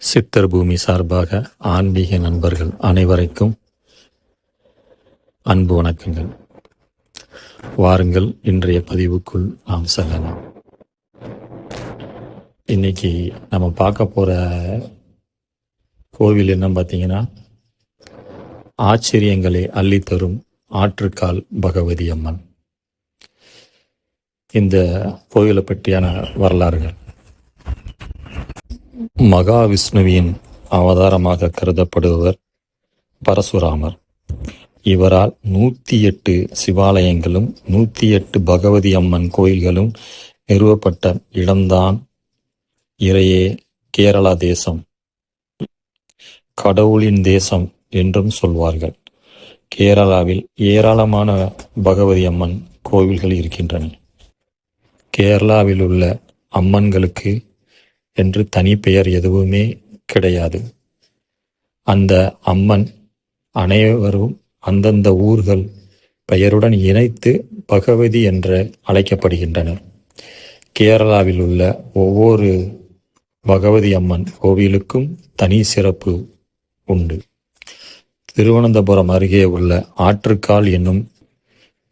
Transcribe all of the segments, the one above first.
சித்தர் பூமி சார்பாக ஆன்மீக நண்பர்கள் அனைவரைக்கும் அன்பு வணக்கங்கள். வாருங்கள் இன்றைய பதிவுக்குள் நாம் செல்லலாம். இன்னைக்கு நம்ம பார்க்க போற கோவில் என்ன பார்த்தீங்கன்னா ஆச்சரியங்களை அள்ளித்தரும் ஆற்றுக்கால் பகவதி அம்மன். இந்த கோவிலை பற்றியான வரலாறுகள். மகாவிஷ்ணுவின் அவதாரமாக கருதப்படுபவர் பரசுராமர். இவரால் நூத்தி எட்டு சிவாலயங்களும் நூத்தி எட்டு பகவதி அம்மன் கோயில்களும் நிறுவப்பட்ட இடம்தான் இறையே கேரளா தேசம். கடவுளின் தேசம் என்றும் சொல்வார்கள். கேரளாவில் ஏராளமான பகவதி அம்மன் கோவில்கள் இருக்கின்றன. கேரளாவில் உள்ள அம்மன்களுக்கு என்று தனி பெயர் எதுவுமே கிடையாது. அந்த அம்மன் அனைவரும் அந்தந்த ஊர்கள் பெயருடன் இணைத்து பகவதி என்று அழைக்கப்படுகின்றனர். கேரளாவில் உள்ள ஒவ்வொரு பகவதி அம்மன் கோவிலுக்கும் தனி சிறப்பு உண்டு. திருவனந்தபுரம் அருகே உள்ள ஆற்றுக்கால் என்னும்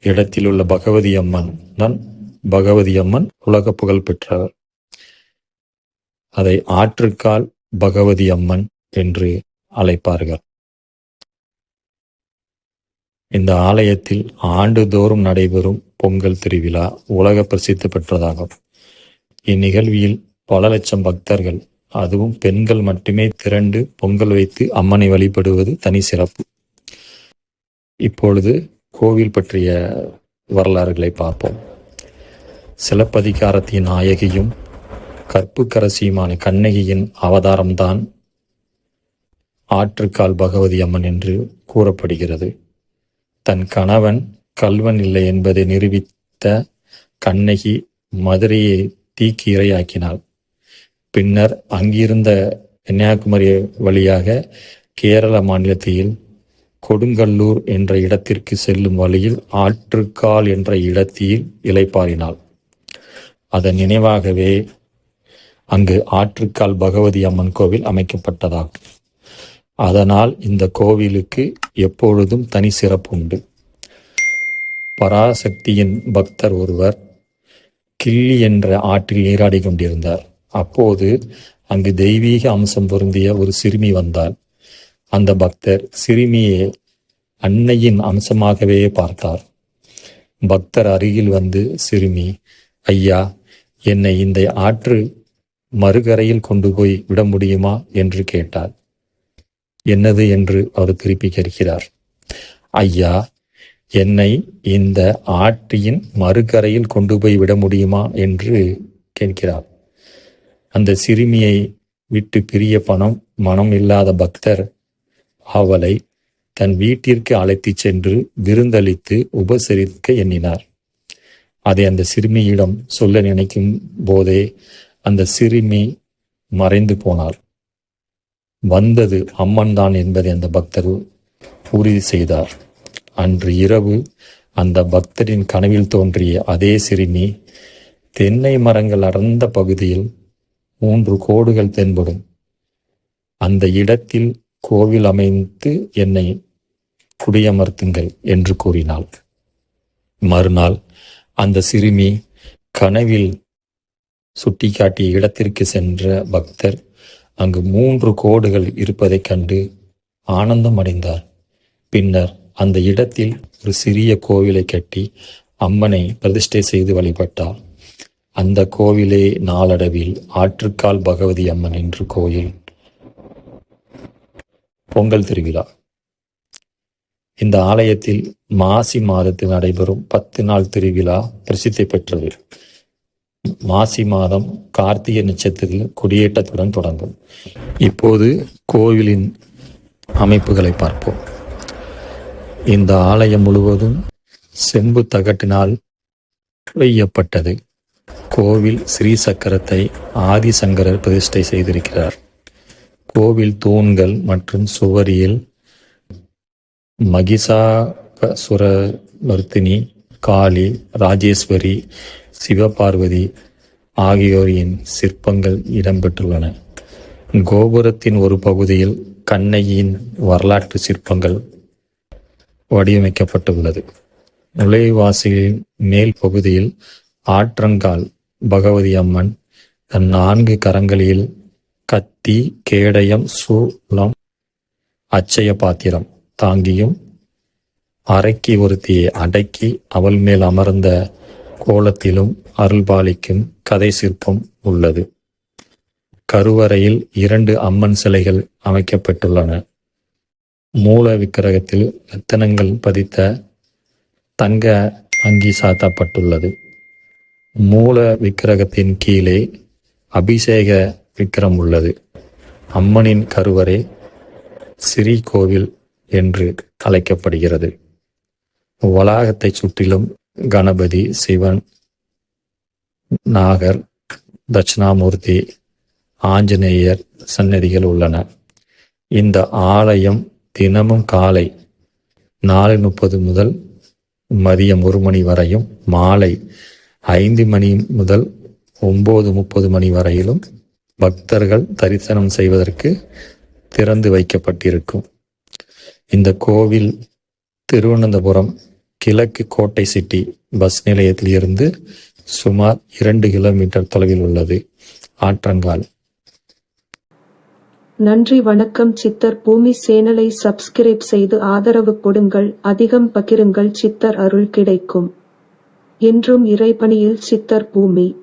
இடத்தில் உள்ள பகவதி அம்மன் தான் பகவதி அம்மன் உலக புகழ் பெற்றவர். அதை ஆற்றுக்கால் பகவதி அம்மன் என்று அழைப்பார்கள். இந்த ஆலயத்தில் ஆண்டுதோறும் நடைபெறும் பொங்கல் திருவிழா உலக பிரசித்தி பெற்றதாகும். இந்நிகழ்வில் பல லட்சம் பக்தர்கள் அதுவும் பெண்கள் மட்டுமே திரண்டு பொங்கல் வைத்து அம்மனை வழிபடுவது தனி சிறப்பு. இப்பொழுது கோவில் பற்றிய வரலாறுகளை பார்ப்போம். சிலப்பதிகாரத்தின் நாயகியும் கற்புக்கரசியுமான கண்ணகியின் அவதாரம்தான் ஆற்றுக்கால் பகவதி அம்மன் என்று கூறப்படுகிறது. தன் கணவன் கல்வன் இல்லை என்பதை நிரூபித்த கண்ணகி மதுரையை தீக்கு இரையாக்கினாள். பின்னர் அங்கிருந்த கன்னியாகுமரி வழியாக கேரள மாநிலத்தில் கொடுங்கல்லூர் என்ற இடத்திற்கு செல்லும் வழியில் ஆற்றுக்கால் என்ற இடத்தில் இலைப்பாறினாள் அதன் நினைவாகவே அங்கு ஆற்றுக்கால் பகவதி அம்மன் கோவில் அமைக்கப்பட்டதாகும். அதனால் இந்த கோவிலுக்கு எப்பொழுதும் தனி சிறப்பு உண்டு. பராசக்தியின் பக்தர் ஒருவர் கிள்ளி என்ற ஆற்றில் நீராடி கொண்டிருந்தார். அப்போது அங்கு தெய்வீக அம்சம் பொருந்திய ஒரு சிறுமி வந்தாள். அந்த பக்தர் சிறுமியை அன்னையின் அம்சமாகவே பார்த்தார். பக்தர் அருகில் வந்து சிறுமி ஐயா என்னை இந்த ஆற்று மறுகரையில் கொண்டு போய் விட முடியுமா என்று கேட்டார் என்னது? என்று அவர் திருப்பி கேட்கிறார். ஐயா என்னை இந்த ஆற்றியின் மறுகரையில் கொண்டு போய் விட முடியுமா? என்று கேட்கிறார். அந்த சிறுமியை விட்டு பிரிய பணம் மனம் இல்லாத பக்தர் அவளை தன் வீட்டிற்கு அழைத்துச் சென்று விருந்தளித்து உபசரிக்க எண்ணினார். அதை அந்த சிறுமியிடம் சொல்ல நினைக்கும் போதே அந்த சிறுமி மறைந்து போனார் வந்தது அம்மன் தான் என்பதை அந்த பக்தர் உறுதி செய்தார். அன்று இரவு அந்த பக்தரின் கனவில் தோன்றிய அதே சிறுமி தென்னை மரங்கள் அடர்ந்த பகுதியில் மூன்று கோடுகள் தென்படும். அந்த இடத்தில் கோவில் அமைந்து என்னை குடியமர்த்துங்கள் என்று கூறினாள். மறுநாள் அந்த சிறுமி கனவில் சுட்டிக்காட்டிய இடத்திற்கு சென்ற பக்தர் அங்கு மூன்று கோடுகள் இருப்பதைக் கண்டு ஆனந்தம் அடைந்தார் பின்னர் அந்த இடத்தில் ஒரு சிறிய கோவிலை கட்டி அம்மனை பிரதிஷ்டை செய்து வழிபட்டார். அந்த கோவிலே நாளடைவில் ஆற்றுக்கால் பகவதி அம்மன் என்று கோயில் பொங்கல் திருவிழா. இந்த ஆலயத்தில் மாசி மாதத்தில் நடைபெறும் பத்து நாள் திருவிழா பிரசித்தி பெற்றது மாசி மாதம் கார்த்திகை நட்சத்திரத்தில் கொடியேற்றத்துடன் தொடங்கும். இப்போது கோவிலின் அமைப்புகளை பார்ப்போம். இந்த ஆலயம் முழுவதும் செம்பு தகட்டினால் வையப்பட்டது கோவில் ஸ்ரீ சக்கரத்தை ஆதிசங்கரர் பிரதிஷ்டை செய்திருக்கிறார். கோவில் தூண்கள் மற்றும் சுவரியில் மகிஷாசுரவர்த்தினி காளி ராஜேஸ்வரி சிவபார்வதி ஆகியோரின் சிற்பங்கள் இடம்பெற்றுள்ளன. கோபுரத்தின் ஒரு பகுதியில் கண்ணகியின் வரலாற்று சிற்பங்கள் வடிவமைக்கப்பட்டுள்ளது. நுழைவாசிலின் மேல் பகுதியில் ஆற்றங்கால் பகவதி அம்மன் தன் நான்கு கரங்களில் கத்தி கேடயம் சூலம் அச்சய பாத்திரம் தாங்கியும் அரைக்கி ஒருத்தியை அடக்கி அவள் மேல் அமர்ந்த கோலத்திலும் அருள்பாலிக்கும் கதை சிற்பம் உள்ளது. கருவறையில் இரண்டு அம்மன் சிலைகள் அமைக்கப்பட்டுள்ளன. மூல விக்கிரகத்தில் ரத்தனங்கள் பதித்த தங்க அங்கி சாத்தப்பட்டுள்ளது. மூல விக்கிரகத்தின் கீழே அபிஷேக விக்கிரம் உள்ளது. அம்மனின் கருவறை சிறீ கோவில் என்று அழைக்கப்படுகிறது. வளாகத்தைச் சுற்றிலும் கணபதி சிவன் நாகர் தட்சிணாமூர்த்தி ஆஞ்சநேயர் சன்னதிகள் உள்ளன. இந்த ஆலயம் தினமும் காலை நாலு முப்பது முதல் மதியம் ஒரு மணி வரையும் மாலை ஐந்து மணி முதல் ஒம்பது முப்பது மணி வரையிலும் பக்தர்கள் தரிசனம் செய்வதற்கு திறந்து வைக்கப்பட்டிருக்கும். இந்த கோவில் திருவனந்தபுரம் கிழக்கு கோட்டை சிட்டி பஸ் நிலையத்திலிருந்து சுமார் இரண்டு கிலோமீட்டர் தொலைவில் உள்ளது. ஆற்றங்கால். நன்றி வணக்கம் சித்தர். பூமி சேனலை சப்ஸ்கிரைப் செய்து ஆதரவு கொடுங்கள். அதிகம் பகிருங்கள். சித்தர் அருள் கிடைக்கும். என்றும் இறைபணியில் சித்தர் பூமி.